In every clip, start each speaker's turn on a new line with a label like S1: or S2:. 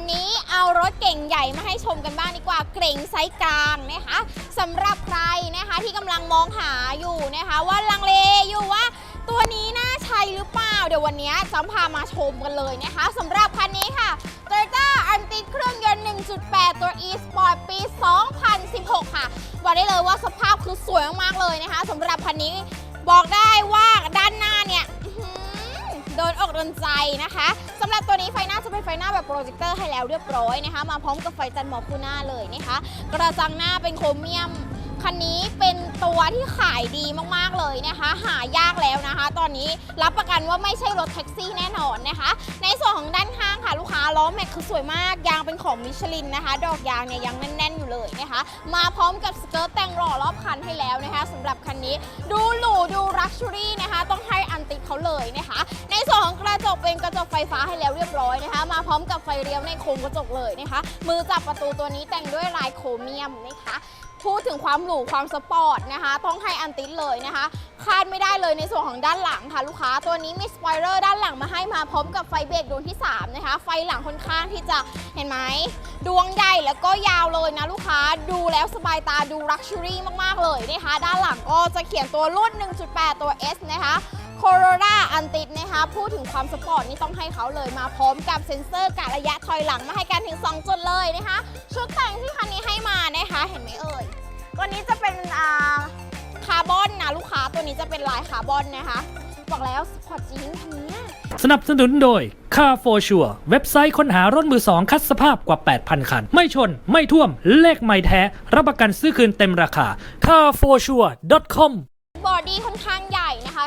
S1: วันนี้เอารถเก่งใหญ่มาให้ชมกันบ้างดีกว่า เก่งไซส์กลางนะคะสำหรับใครนะคะที่กำลังมองหาอยู่นะคะ ว่าลังเลอยู่ว่าตัวนี้น่าใช้หรือเปล่า เดี๋ยววันนี้จะพามาชมกันเลยนะคะสำหรับคันนี้ค่ะ Toyota a n t i เครื่องยนต์ 1.8 ตัว e-sport ปี 2016 ค่ะ บอกได้เลยว่าสภาพคือสวยมากๆเลยนะคะสำหรับคันนี้บอกได้ว่า ดนอนใจนะคะสำหรับตัวนี้ไฟหน้าจะเป็นไฟหน้าแบบโปรเจคเตอร์ให้แล้วเรียบร้อยนะคะ มาพร้อมกับไฟจันทร์หมอกคู่หน้าเลยนะคะ กระจังหน้าเป็นโครเมียมคันนี้ ตัวที่ขายดีมากๆเลยนะคะ หายากแล้วนะคะ ตอนนี้รับประกันว่าไม่ใช่รถแท็กซี่แน่นอนนะคะ ในส่วนของด้านข้างค่ะลูกค้าล้อแม็กคือสวยมากยางเป็นของมิชลินนะคะ ดอกยางเนี่ยยังแน่นๆอยู่เลยนะคะ มาพร้อมกับสเกิร์ตแต่งหล่อรอบคันให้แล้วนะคะสำหรับคันนี้ดูหรูดูรักชูรี่นะคะ ต้องให้อันติเขาเลยนะคะ ในส่วนของกระจกเป็นกระจกไฟฟ้าให้แล้วเรียบร้อยนะคะ มาพร้อมกับไฟเลี้ยวในโครงกระจกเลยนะคะ มือจับประตูตัวนี้แต่งด้วยลายโครเมียมนะคะ พูดถึงความหรูความสปอร์ตนะคะ ต้องให้อันติดเลยนะคะคาดไม่ได้เลยในส่วนของด้านหลังค่ะลูกค้า ตัวนี้มีสปอยเลอร์ด้านหลังมาให้มาพร้อมกับไฟเบรกดวงที่ 3 นะคะ ไฟหลังค่อนข้างที่จะเห็นไหมดวงใหญ่แล้วก็ยาวเลยนะลูกค้าดูแล้วสบายตาดูลักชัวรี่มาก ๆ เลยนะคะ ด้านหลังก็จะเขียนตัวรุ่น 1.8 ตัว S นะคะ โคโรราอันติดนะคะ พูดถึงความสปอร์ตนี่ต้องให้เขาเลยมาพร้อมกับเซ็นเซอร์กะระยะถอยหลังมาให้กันถึง 2 จุดเลยนะคะ ชุดแต่งที่คันนี้ให้มานะคะ เห็นไหมเอ่ย ตัวนี้จะเป็นอ่าคาร์บอนนะลูกค้าตัวนี้จะเป็นลายคาร์บอนนะคะ บอกแล้วสปอร์ตจริงคันเนี้ย
S2: สนับสนุนโดย Car for Sure เว็บไซต์ค้นหารถมือสองคัดสภาพกว่า 8,000 คัน ไม่ชน ไม่ท่วม เลขไม่แท้ รับประกันซื้อคืนเต็มราคา carforsure.com
S1: บอดี้ค่อนข้างใหญ่นะคะ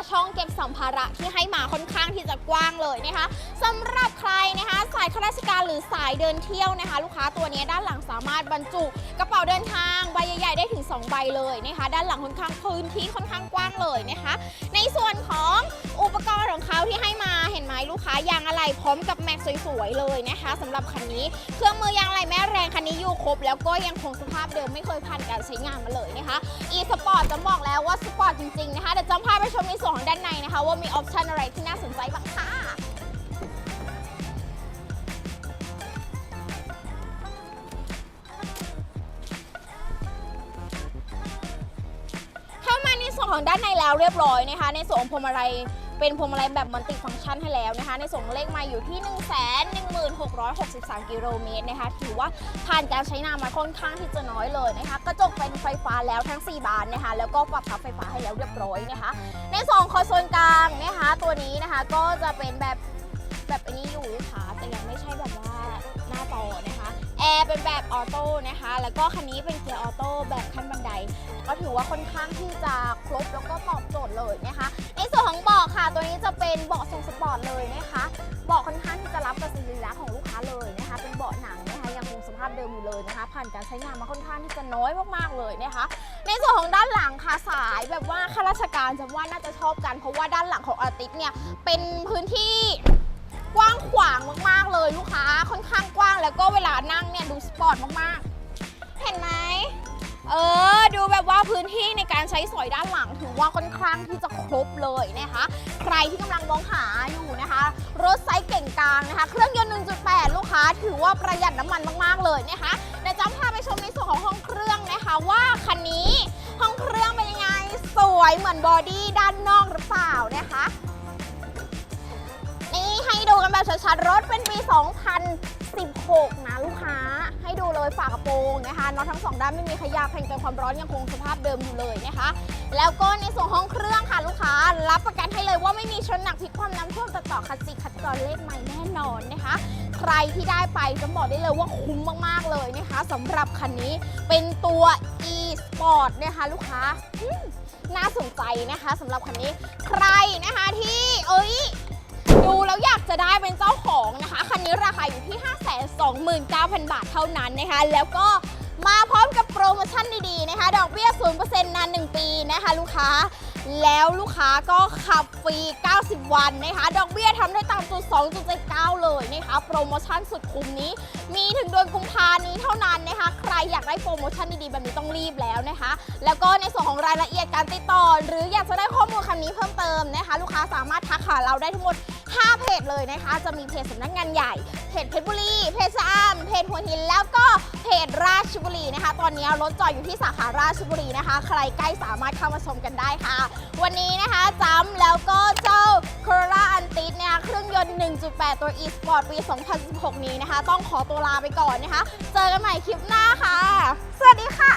S1: ช่องเก็บสัมภาระที่ให้มาค่อนข้างที่จะกว้างเลยนะคะสำหรับใครนะคะ สายข้าราชการหรือสายเดินเที่ยวนะคะ ลูกค้าตัวนี้ด้านหลังสามารถบรรจุกระเป๋าเดินทางใบใหญ่ๆได้ถึง 2 ใบเลยนะคะ ด้านหลังค่อนข้างพื้นที่ค่อนข้างกว้างเลยนะคะ ในส่วนของอุปกรณ์ของเขาที่ให้มาเห็นไหมลูกค้ายางอะไรพร้อมกับแม็กสวยๆเลยนะคะสำหรับคันนี้เครื่องมือยางอะไรแม่แรงคันนี้อยู่ครบ แล้วก็ยังคงสภาพเดิมไม่เคยผ่านการใช้งานมาเลยนะคะ e sport จะบอกแล้วว่าสปอร์ตจริงๆนะคะเดี๋ยวจะพา มในส่วนของด้านในนะคะ ว่ามีออปชันอะไรที่น่าสนใจบ้างค่ะเข้ามาในส่วนของด้านในแล้วเรียบร้อยนะคะ ในส่วนของพวงมาลัย เป็นพวงมาลัยแบบมัลติฟังก์ชันให้แล้วนะคะ ในส่วนของเลขมาอยู่ที่ 1 1 6 6 3 กิโลเมตรนะคะ ถือว่าผ่านการใช้งานมาค่อนข้างที่จะน้อยเลยนะคะ กระจกเป็นไฟฟ้าแล้วทั้ง 4 บานนะคะ แล้วก็ปรับพับไฟฟ้าให้แล้วเรียบร้อยนะคะ ในส่วนของคอนโซลกลางนะคะ ตัวนี้นะคะก็จะเป็นแบบแบบอันนี้อยู่ค่ะแต่ยังไม่ใช่แบบว่าหน้าจอนะคะ แอร์เป็นแบบออโต้นะคะ แล้วก็คันนี้เป็นเกียร์ออโต้แบบขั้นบันได ก็ถือว่าค่อนข้างที่จะครบแล้วก็ตอบโจทย์เลยนะคะ ในส่วนของเบาะค่ะ ตัวนี้จะเป็นเบาะทรงสปอร์ตเลยนะคะเบาะค่อนข้างที่จะรับกับสรีระของลูกค้าเลยนะคะ เป็นเบาะหนังนะคะยังคงสภาพเดิมอยู่เลยนะคะ ผ่านการใช้งานมาค่อนข้างที่จะน้อยมากๆเลยนะคะ ในส่วนของด้านหลังค่ะสายแบบว่าข้าราชการจะว่าน่าจะชอบกันเพราะว่าด้านหลังของอาร์ติสเนี่ยเป็นพื้นที่กว้างขวางมากๆ เลยลูกค้าค่อนข้างกว้างแล้วก็เวลานั่งเนี่ยดูสปอร์ตมากๆ เห็นไหมเออ ดูแบบว่าพื้นที่ในการใช้สอยด้านหลังถือว่าค่อนข้างที่จะครบเลยนะคะ ใครที่กำลังมองหาอยู่นะคะ รถไซส์เก่งกลางนะคะ เครื่องยนต์ 1.8 ลูกค้า ถือว่าประหยัดน้ำมันมาก ๆ เลยนะคะเดี๋ยวจะพาไปชมในส่วนของห้องเครื่องนะคะ ว่าคันนี้ห้องเครื่องเป็นยังไง สวยเหมือนบอดี้ด้านนอกหรือเปล่านะคะ แบบชัดๆ รถเป็นปี 2016 นะลูกค้า ให้ดูเลยฝากระโปรงนะคะน็อตทั้งสองด้านไม่มีขยับแผ่นกันความร้อนยังคงสภาพเดิมอยู่เลยนะคะ แล้วก็ในส่วนห้องเครื่องค่ะลูกค้า รับประกันให้เลยว่าไม่มีชนหนักพลิกความน้ำท่วมตัดต่อคัดซีคัดกรอนเลขใหม่แน่นอนนะคะ ใครที่ได้ไปจะบอกได้เลยว่าคุ้มมากๆเลยนะคะสำหรับคันนี้เป็นตัว e sport นะคะลูกค้าน่าสนใจนะคะสำหรับคันนี้ใครนะคะที่เอ้ย ดูแล้วอยากจะได้เป็นเจ้าของนะคะ คันนี้ราคาอยู่ที่ 529,000 บาทเท่านั้นนะคะ แล้วก็มาพร้อมกับโปรโมชั่นดีๆนะคะ ดอกเบี้ย 0%นาน 1 ปีนะคะ ลูกค้า แล้วลูกค้าก็ขับฟรี 90 วันนะคะ ดอกเบี้ยทำได้ตามจุด2.79 เลยนะคะ โปรโมชั่นสุดคุ้มนี้ มีถึงเดือนกุมภานี้เท่านั้นนะคะ ใครอยากได้โปรโมชั่นดีๆ แบบนี้ต้องรีบแล้วนะคะ แล้วก็ในส่วนของรายละเอียดการติดต่อ หรืออยากจะได้ข้อมูล นี้เพิ่มเติมนะคะ ลูกค้าสามารถทักหาเราได้ทั้งหมด 5 เพจเลยนะคะ จะมีเพจสำนักงานใหญ่ เพจเพชรบุรี เพจสะอามเพจหัวหิน แล้วก็เพจราชบุรีนะคะ ตอนนี้รถจอดอยู่ที่สาขาราชบุรีนะคะ ใครใกล้สามารถเข้ามาชมกันได้ค่ะ วันนี้นะคะจ้ำแล้วก็เจ้า Corolla Antis เนี่ยเครื่องยนต์ 1.8 ตัว e-sport ปี 2016 นี้นะคะ ต้องขอตัวลาไปก่อนนะคะ เจอกันใหม่คลิปหน้าค่ะ สวัสดีค่ะ